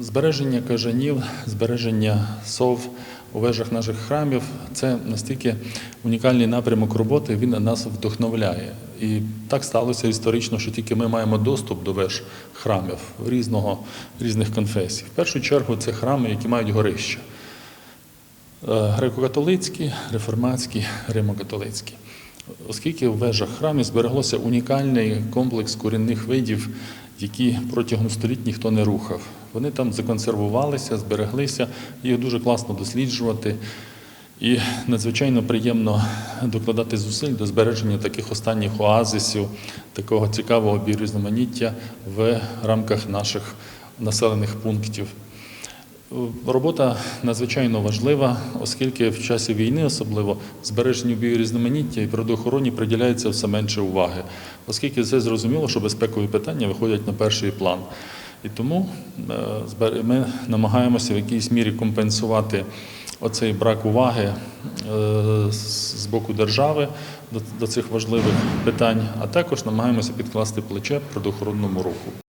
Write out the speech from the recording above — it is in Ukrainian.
Збереження кажанів, збереження сов у вежах наших храмів це настільки унікальний напрямок роботи, він нас вдохновляє. І так сталося історично, що тільки ми маємо доступ до веж храмів різного, різних конфесій. В першу чергу це храми, які мають горища. Е, Греко-католицькі, реформатські, римо-католицькі. Оскільки в вежах храмів збереглося унікальний комплекс корінних видів, які протягом століть ніхто не рухав. Вони там законсервувалися, збереглися, їх дуже класно досліджувати. І надзвичайно приємно докладати зусиль до збереження таких останніх оазисів, такого цікавого біорізноманіття в рамках наших населених пунктів. Робота надзвичайно важлива, оскільки в часі війни, особливо збереженню біорізноманіття і природоохороні приділяється все менше уваги, оскільки це зрозуміло, що безпекові питання виходять на перший план. І тому е, ми намагаємося в якійсь мірі компенсувати оцей брак уваги е, з боку держави до цих важливих питань, а також намагаємося підкласти плече природоохоронному руху.